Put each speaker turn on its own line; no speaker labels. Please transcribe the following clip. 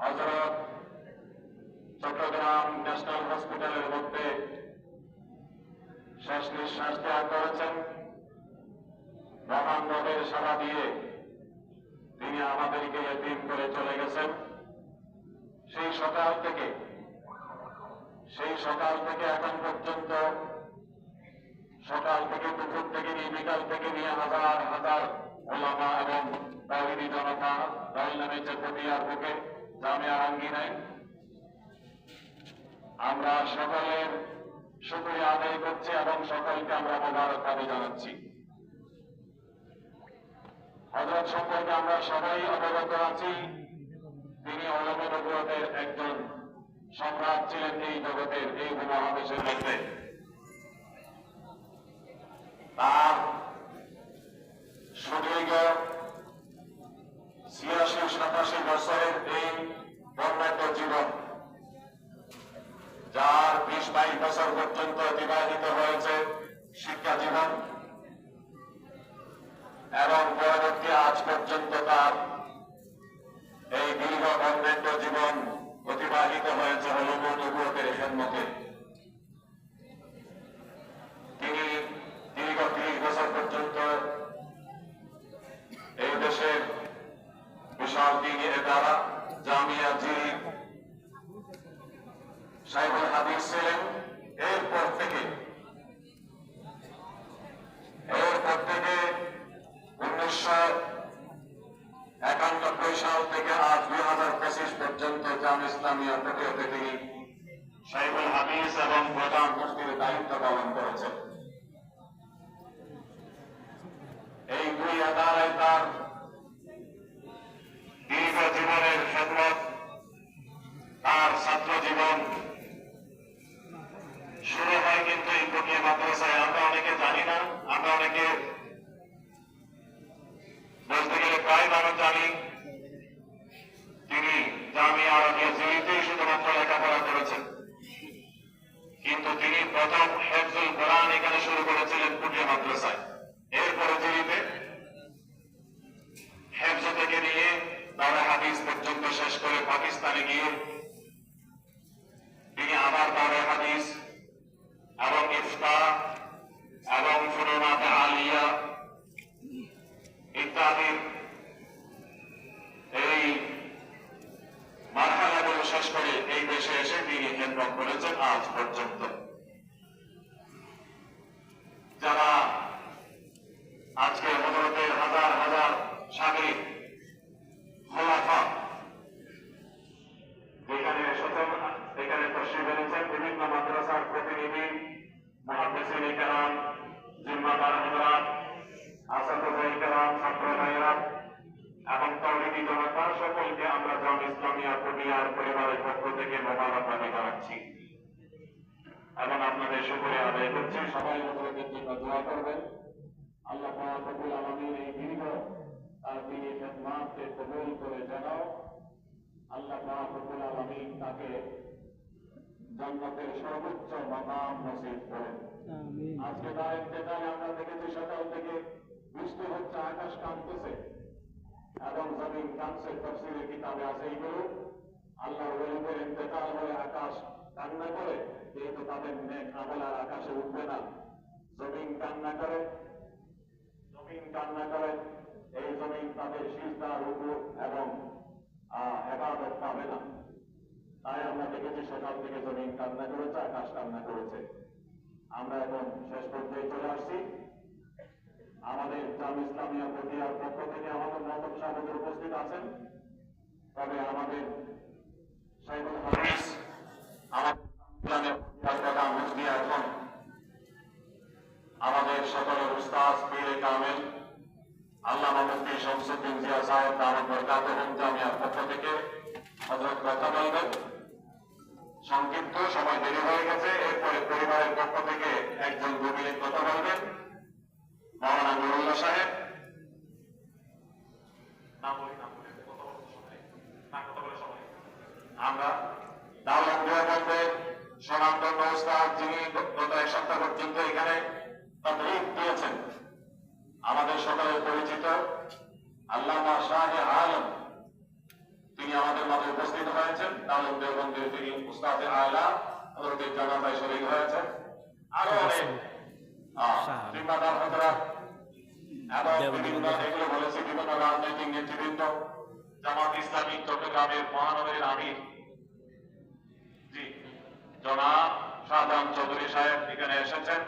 হজরত চট্টগ্রাম ন্যাশনাল হসপিটালের মধ্যে শেষ নিঃশ্বাস ত্যাগ করেছেন। মহান রবের সারা দিয়ে তিনি আমাদেরকে এতিম করে চলে গেছেন। সেই সকাল থেকে, সেই সকাল থেকে এখন পর্যন্ত, সকাল থেকে দুপুর থেকে নিয়ে বিকাল থেকে নিয়ে হাজার হাজার ওলামা এবং তাহিদি জনতা দল নেমেছে পটিয়ার বুকে জামিয়ার আঙ্গিনায় আমরা সকলের শুক্রিয়া আদায় করছি এবং সকলকে আমরা মোবারকবাদী জানাচ্ছি। হজরত সম্পর্কে আমরা সবাই অবগত আছি, তিনি অলমের অলমনগরের একজন সম্রাট ছিলেন এই জগতের, এই মহাদেশের মধ্যে। বাইশ বছর পর্যন্ত অতিবাহিত হয়েছে শিক্ষা জীবন এবং পরবর্তী আজ পর্যন্ত তার এই দীর্ঘ বর্ণাঢ্য জীবন অতিবাহিত হয়েছে হলুদ নবুয়তের খেদমতে সাইবুল হাদিস ছিলেন এরপর থেকে। এরপর থেকে উনিশশো একানব্বই সাল থেকে আজ দুই হাজার পঁচিশ পর্যন্ত জাম ইসলামিয়া প্রক্রিয়াতে তিনি সাইবুল হাদিস এবং প্রধান মুফতির দায়িত্ব পালন করেছেন। এই দুই আদালয় তার দীর্ঘ জীবনের খেদমত, তার ছাত্র এবং তৌহিদি জনতা সকলকে আমরা জাম ইসলামিয়া পটিয়ার পরিবারের পক্ষ থেকে মোবারকবাদী জানাচ্ছি। এবং আপনাদের শুকরিয়া আদায় করছি। সবাই হজরতের জন্য দোয়া করবেন। আল্লাহ মহাকবুল আলমীর এই দীর্ঘ তার তিনি খেদমাতকে কবুল করে জানাও। আল্লাহ মহাকবুল আলমী তাকে জান্নাতের সর্বোচ্চ মাকাম নসিব করেন।
আমিন।
আজকে তার ইন্তেকালে আমরা দেখেছি সকাল থেকে বৃষ্টি হচ্ছে আকাশ কাঁপতেছে। এবং জমিন কাঁপছে তফসিলের কিতাবে আছে এইগুলো। আল্লাহর ওলিদের ইন্তেকাল হলে আকাশ কান্না করে, যেহেতু তাদের নেক আমল আর আকাশে উঠবে না। জমিন কান্না করে, জমিন কান্না করে, এই জমিন তাদের সিজদা রুকু এবং এবাদত পাবে না। তাই আমরা দেখেছি, সকাল থেকে জমিন কান্না করেছে, আকাশ কান্না করেছে। আমরা এখন শেষ পর্যায়ে চলে আসছি। আমাদের জাম ইসলামিয়া পটিয়ার পক্ষ থেকে আমাদের মতন সাহেবের উপস্থিত আছেন। তবে আমাদের আমাদের সকলের উস্তাদ পীরে কামেল আল্লাহ মুফতি শামসুদ্দিন জিয়া সাহেব দামদ বরকাতুহুম জামিয়ার পক্ষ থেকে হযরত কথা বলবেন। সংক্ষিপ্ত সময় দেরি হয়ে গেছে, এরপরে পরিবারের পক্ষ থেকে একজন মিনিট কথা বলবেন। মৌলানা নুরুল্লাহ সাহেব। না বলি না বলি, কথা বলার সময় না, কথা বলার সময় আমরা দাওলাত দেওবন্দের স্বনামধন্য উস্তাদ যিনি গত এক সপ্তাহ পর্যন্ত এখানে তদরিক দিয়েছেন আমাদের সকলের পরিচিত আল্লামা শাহ আলম তিনি আমাদের মাঝে উপস্থিত হয়েছেন। আজম দেওবন্দের তিনি উস্তাদে আয়লা জানাজায় শরীক হয়েছেন। আরও অনেক। জিম্মাদার হজরত রাজনৈতিক নেতৃবৃন্দ জামাত ইসলামী চট্টগ্রামের মহানগরীর আমির। জি জনাব শাহজাহান চৌধুরী সাহেব এখানে এসেছেন।